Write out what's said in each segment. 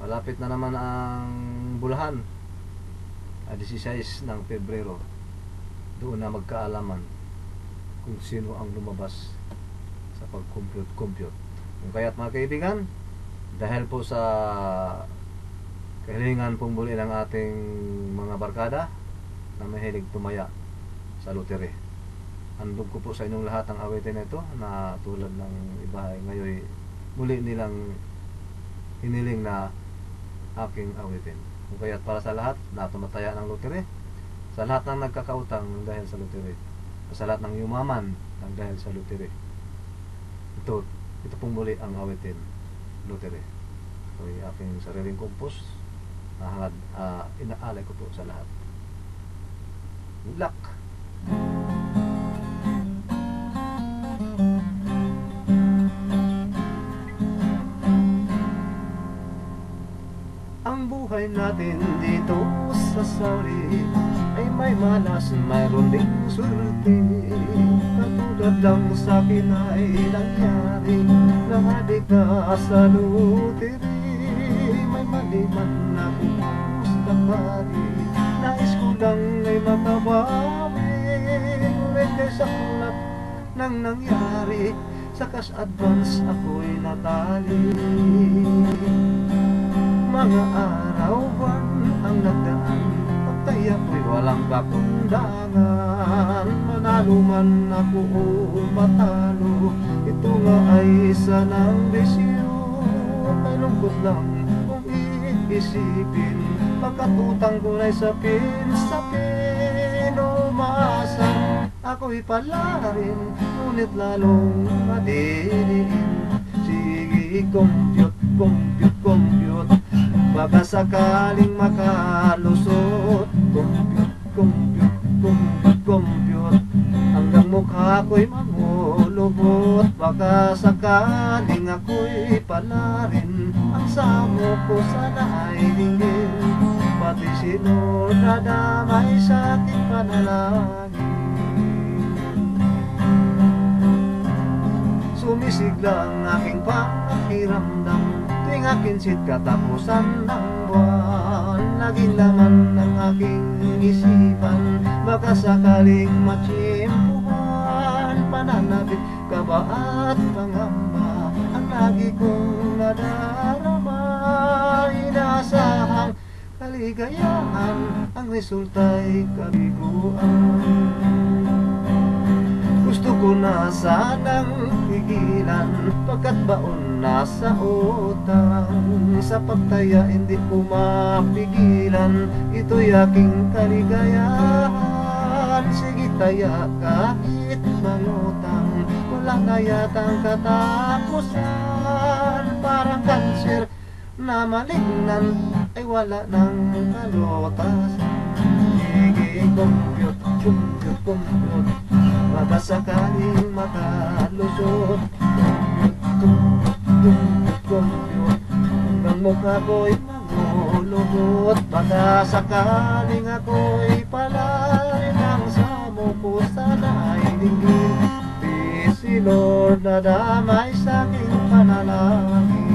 malapit na naman ang bulahan. Ah, 16 ng Pebrero. Doon na magkaalaman kung sino ang lumabas sa pag-compute-compute. Kung kaya't mga kaibigan, dahil po sa kahilingan pong muli ng ating mga barkada na mahilig tumaya sa lotere. Handog ko po sa inyong lahat ang awitin na ito na tulad ng iba ay ngayon muli nilang hiniling na aking awitin. Kaya't para sa lahat na tumataya ng lotere, sa lahat ng nagkakautang ng dahil sa lotere, sa lahat ng yumaman ng dahil sa lotere. Ito, ito pong muli ang awitin, lotere. Ito ay aking sariling kompos na uh, inaalay ko po sa lahat. Good luck! Buhay natin dito sa Saudi ay may malas, mayroon ding swerte Katulad lang sa akin ay nangyari Nahadik na sa luteri May mali man na kumusta pari Nais ko lang ay makabawi Ngunit kay sa kulat nang nangyari Sa cash advance ako'y natali. Mga buwan ang nagdaan Pagtaya ko'y walang kakundangan Manalo man ako o matalo Ito nga ay isa ng bisyo. May lungkot lang kung iisipin Pagkatutang ko na'y sapin-sapin Umasa. Ako'y pala rin Ngunit lalong madiliin Sige, compute, compute Baka sakaling makalusot. Compute, compute, compute, compute Hanggang mukha ko'y mamulubot. Baka sakaling ako'y pala rin Ang samo ko sana ay hinggil Pati si Lord na damay sa aking panalangin Sumisigla ang aking pakiramdam. Tuwing akin katapusan ng buwan Naging laman ng aking isipan. Baka sakaling matsimpuhan Pananabit, kaba at pangamba? Ang lagi kong nadarama Inasahang kaligayahan Ang resulta'y kabiguan gusto ko na sanang pigilan Pagkat baon na sa utang. Sa pagtaya hindi ko mapigilan. Ito'y aking kaligayahan. Sige taya kahit mangutang. Wala na yatang katapusan. Parang kanser na malignan Ay wala nang kalutasan Sige compute, compute, compute Baka sakaling makalusot. Hanggang mukha ko'y mangulugot Baka sakaling ako'y palarin Ang samo ko sana ay dinggin Di si Lord na damay sa aking panalangin.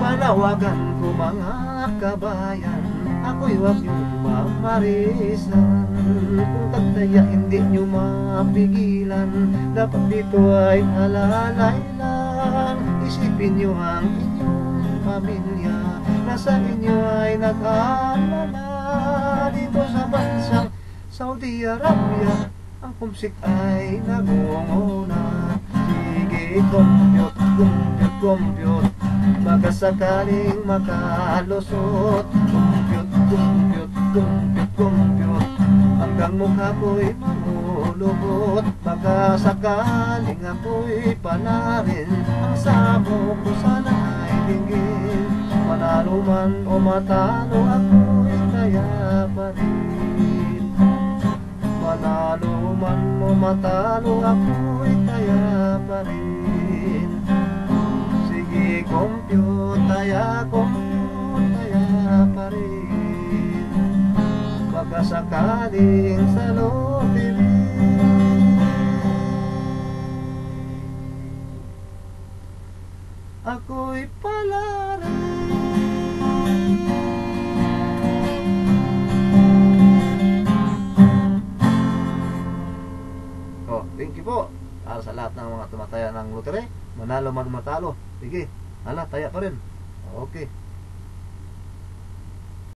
Panawagan ko mga kabayan Ako'y wag niyo mamarisan Kung tagtaya hindi niyo mapigilan Dapat dito ay alalay lang Isipin niyo ang inyong pamilya Nasa inyo ay nag-alala Dito sa bansang Saudi Arabia Ang kumsik ay nagunguna. Sige, compute, compute, compute Baka sakaling makalusot Compute, compute, compute Hanggang mukha ko'y mamulubot Baka sakaling ako'y panarin Ang samo ko sana ay dinggin Manalo man o matalo ako'y kaya pa rin. Manalo man o matalo ako'y kaya pa rin. Sige, compute, taya, compute, sakaling sa lobili Ako'y pala rin Oh, thank you po. Para sa lahat ng mga tumataya ng lotere manalo man matalo. Sige, hala, taya pa rin. Okay.